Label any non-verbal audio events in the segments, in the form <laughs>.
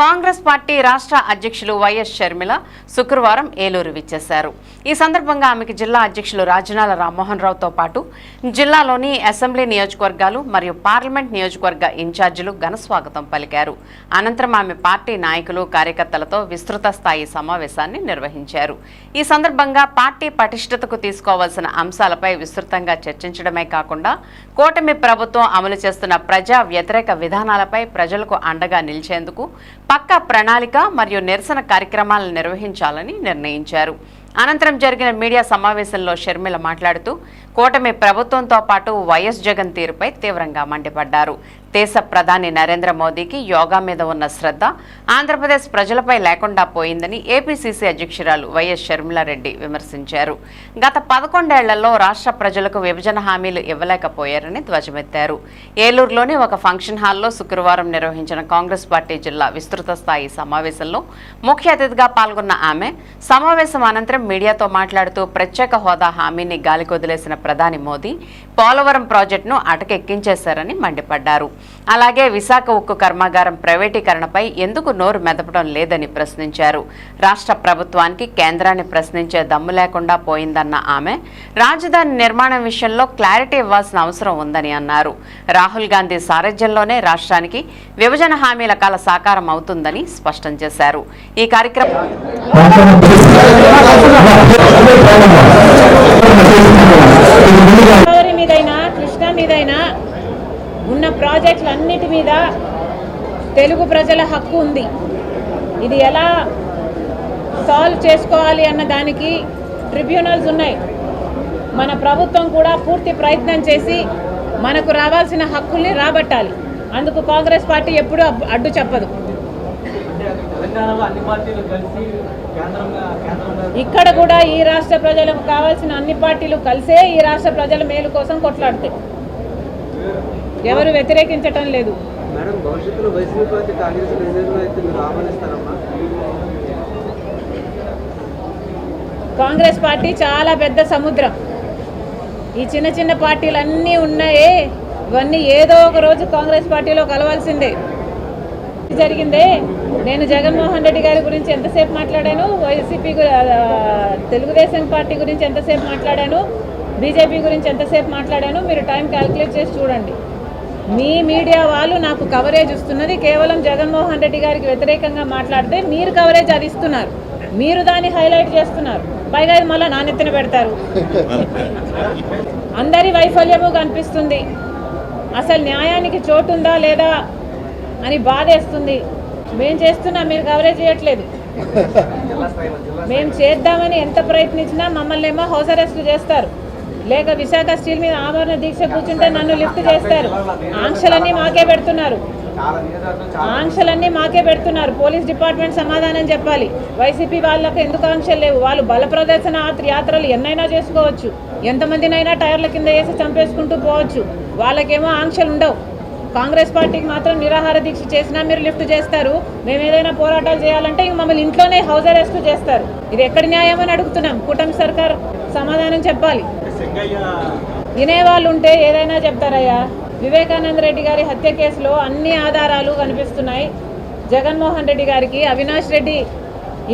Congress party రాష్ట్ర అధ్యక్షులు YS Sharmila శుక్రవారం ఏలూరు విచ్చేశారు. ఈ సందర్భంగా ఆమెకు జిల్లా అధ్యక్షులు రాజనాల రామ్మోహన్ రావుతో పాటు జిల్లాలోని అసెంబ్లీ నియోజకవర్గాలు మరియు పార్లమెంట్ నియోజకవర్గ ఇన్ఛార్జీలు ఘన స్వాగతం పలికారు. అనంతరం ఆమె పార్టీ నాయకులు కార్యకర్తలతో విస్తృత స్థాయి సమావేశాన్ని నిర్వహించారు. ఈ సందర్భంగా పార్టీ పటిష్టతకు తీసుకోవాల్సిన అంశాలపై విస్తృతంగా చర్చించడమే కాకుండా కూటమి ప్రభుత్వం అమలు చేస్తున్న ప్రజా వ్యతిరేక విధానాలపై ప్రజలకు అండగా నిలిచేందుకు పక్కా ప్రణాళిక మరియు నిరసన కార్యక్రమాలను నిర్వహించాలని నిర్ణయించారు. అనంతరం జరిగిన మీడియా సమావేశంలో షర్మిల మాట్లాడుతూ కూటమి ప్రభుత్వంతో పాటు వైఎస్ జగన్ తీరుపై తీవ్రంగా మండిపడ్డారు. దేశ ప్రధాని నరేంద్ర మోదీకి యోగా మీద ఉన్న శ్రద్ధ ఆంధ్రప్రదేశ్ ప్రజలపై లేకుండా పోయిందని ఏపీసీసీ అధ్యక్షురాలు వైఎస్ షర్మిలారెడ్డి విమర్శించారు. గత పదకొండేళ్ళలో రాష్ట్ర ప్రజలకు విభజన హామీలు ఇవ్వలేకపోయారని ధ్వజమెత్తారు. ఏలూరులోని ఒక ఫంక్షన్ హాల్లో శుక్రవారం నిర్వహించిన కాంగ్రెస్ పార్టీ జిల్లా విస్తృత స్థాయి సమావేశంలో ముఖ్య అతిథిగా పాల్గొన్న ఆమె సమావేశం అనంతరం మీడియాతో మాట్లాడుతూ ప్రత్యేక హోదా హామీని గాలికొదిలేసిన ప్రధాని మోదీ పోలవరం ప్రాజెక్టును అటకెక్కించేశారని మండిపడ్డారు. అలాగే విశాఖ ఉక్కు కర్మాగారం ప్రైవేటీకరణపై ఎందుకు నోరు మెదపడం లేదని ప్రశ్నించారు. రాష్ట్ర ప్రభుత్వానికి కేంద్రాన్ని ప్రశ్నించే దమ్ము లేకుండా పోయిందన్న ఆమె రాజధాని నిర్మాణం విషయంలో క్లారిటీ ఇవ్వాల్సిన అవసరం ఉందని అన్నారు. రాహుల్ గాంధీ సారథ్యంలోనే రాష్ట్రానికి విభజన హామీల కాల సాకారం అవుతుందని స్పష్టం చేశారు. ఈ కార్యక్రమం తెలుగు ప్రజల హక్కు ఉంది. ఇది ఎలా సాల్వ్ చేసుకోవాలి అన్న దానికి ట్రిబ్యునల్స్ ఉన్నాయి. మన ప్రభుత్వం కూడా పూర్తి ప్రయత్నం చేసి మనకు రావాల్సిన హక్కుల్ని రాబట్టాలి. అందుకు కాంగ్రెస్ పార్టీ ఎప్పుడూ అడ్డు చెప్పదు. ఇక్కడ కూడా ఈ రాష్ట్ర ప్రజలకు కావాల్సిన అన్ని పార్టీలు కలిసే ఈ రాష్ట్ర ప్రజల మేలు కోసం కొట్లాడుతాయి ఎవరు వ్యతిరేకించటం లేదు. మేడం భవిష్యత్తులో వైసీపీ పార్టీ కాంగ్రెస్ అయితే మీరు ఆహ్వానిస్తారమ్మా? కాంగ్రెస్ పార్టీ చాలా పెద్ద సముద్రం. ఈ చిన్న చిన్న పార్టీలు అన్నీ ఉన్నాయే. ఇవన్నీ ఏదో ఒక రోజు కాంగ్రెస్ పార్టీలో కలవాల్సిందే. జరిగిందే. నేను జగన్మోహన్ రెడ్డి గారి గురించి ఎంతసేపు మాట్లాడాను? వైసీపీ తెలుగుదేశం పార్టీ గురించి ఎంతసేపు మాట్లాడాను? బీజేపీ గురించి ఎంతసేపు మాట్లాడాను? మీరు టైం క్యాల్కులేట్ చేసి చూడండి. మీ మీడియా వాళ్ళు నాకు కవరేజ్ ఇస్తున్నది కేవలం జగన్మోహన్ రెడ్డి గారికి వ్యతిరేకంగా మాట్లాడితే మీరు కవరేజ్ అది ఇస్తున్నారు. మీరు దాన్ని హైలైట్ చేస్తున్నారు. పైగా ఇది మళ్ళీ నాణ్యతను పెడతారు. అందరి వైఫల్యము కనిపిస్తుంది. అసలు న్యాయానికి చోటు ఉందా లేదా అని బాధేస్తుంది. మేం చేస్తున్నా మీరు కవరేజ్ చేయట్లేదు. <laughs> మేము చేద్దామని ఎంత ప్రయత్నించినా మమ్మల్ని ఏమో హౌస్ అరెస్ట్ చేస్తారు. లేక విశాఖ స్టీల్ మీద ఆమరణ దీక్ష కూర్చుంటే నన్ను లిఫ్ట్ చేస్తారు. ఆంక్షలన్నీ మాకే పెడుతున్నారు. ఆంక్షలన్నీ మాకే పెడుతున్నారు. పోలీస్ డిపార్ట్మెంట్ సమాధానం చెప్పాలి. వైసీపీ వాళ్ళకి ఎందుకు ఆంక్షలు లేవు? వాళ్ళు బల ప్రదర్శన యాత్రలు ఎన్నైనా చేసుకోవచ్చు. ఎంతమందినైనా టైర్ల కింద వేసి చంపేసుకుంటూ పోవచ్చు. వాళ్ళకేమో ఆంక్షలు ఉండవు. కాంగ్రెస్ పార్టీకి మాత్రం నిరాహార దీక్ష చేసినా మీరు లిఫ్ట్ చేస్తారు. మేము ఏదైనా పోరాటాలు చేయాలంటే ఇంక మమ్మల్ని ఇంట్లోనే హౌస్ అరెస్ట్ చేస్తారు. ఇది ఎక్కడ న్యాయం అని అడుగుతున్నాం. కూటమి సర్కార్ సమాధానం చెప్పాలి. వినేవాళ్ళు ఉంటే ఏదైనా చెప్తారయ్యా. వివేకానంద రెడ్డి గారి హత్య కేసులో అన్ని ఆధారాలు కనిపిస్తున్నాయి. జగన్మోహన్ రెడ్డి గారికి అవినాష్ రెడ్డి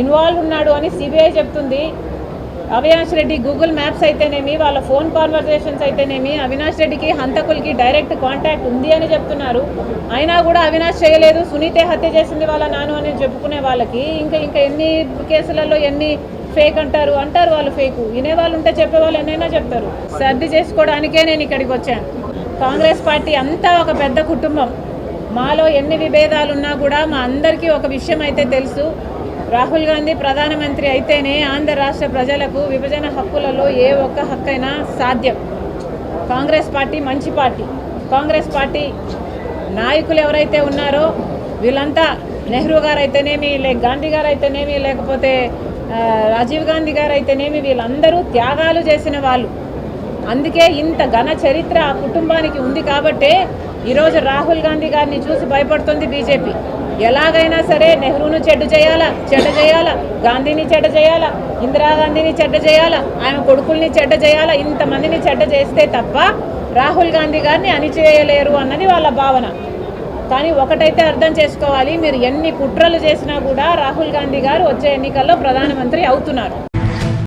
ఇన్వాల్వ్ ఉన్నాడు అని సిబిఐ చెప్తుంది. అవినాష్ రెడ్డి గూగుల్ మ్యాప్స్ అయితేనేమి వాళ్ళ ఫోన్ కాన్వర్జేషన్స్ అయితేనేమి అవినాష్ రెడ్డికి హంతకులకి డైరెక్ట్ కాంటాక్ట్ ఉంది అని చెప్తున్నారు. అయినా కూడా అవినాష్ చేయలేదు. సునీతే హత్య చేసింది వాళ్ళ నాను అని చెప్పుకునే వాళ్ళకి. ఇంకా ఇంకా ఎన్ని కేసులలో ఎన్ని ఫేక్ అంటారు అంటారు వాళ్ళు ఫేక్. వినేవాళ్ళు ఉంటే చెప్పేవాళ్ళు ఎన్నైనా చెప్తారు. సర్ది చేసుకోవడానికే నేను ఇక్కడికి వచ్చాను. కాంగ్రెస్ పార్టీ అంతా ఒక పెద్ద కుటుంబం. మాలో ఎన్ని విభేదాలు ఉన్నా కూడా మా అందరికీ ఒక విషయం అయితే తెలుసు. రాహుల్ గాంధీ ప్రధానమంత్రి అయితేనే ఆంధ్ర రాష్ట్ర ప్రజలకు విభజన హక్కులలో ఏ ఒక్క హక్కైనా సాధ్యం. కాంగ్రెస్ పార్టీ మంచి పార్టీ. కాంగ్రెస్ పార్టీ నాయకులు ఎవరైతే ఉన్నారో వీళ్ళంతా నెహ్రూ గారు అయితేనేమి లేక గాంధీ గారు అయితేనేమి లేకపోతే రాజీవ్ గాంధీ గారు అయితేనేమి వీళ్ళందరూ త్యాగాలు చేసిన వాళ్ళు. అందుకే ఇంత ఘన చరిత్ర ఆ కుటుంబానికి ఉంది కాబట్టే ఈరోజు రాహుల్ గాంధీ గారిని చూసి భయపడుతుంది బీజేపీ. ఎలాగైనా సరే నెహ్రూను చెడ్డు చేయాలా చెడ్డ చేయాలా గాంధీని చెడ్డ చేయాలా ఇందిరాగాంధీని చెడ్డ చేయాలా ఆయన కొడుకుల్ని చెడ్డ చేయాలా ఇంతమందిని చెడ్డ చేస్తే తప్ప రాహుల్ గాంధీ గారిని అణిచేయలేరు అన్నది వాళ్ళ భావన. కానీ ఒకటైతే అర్థం చేసుకోవాలి మీరు ఎన్ని కుట్రలు చేసినా కూడా రాహుల్ గాంధీ గారు వచ్చే ఎన్నికల్లో ప్రధానమంత్రి అవుతున్నారు.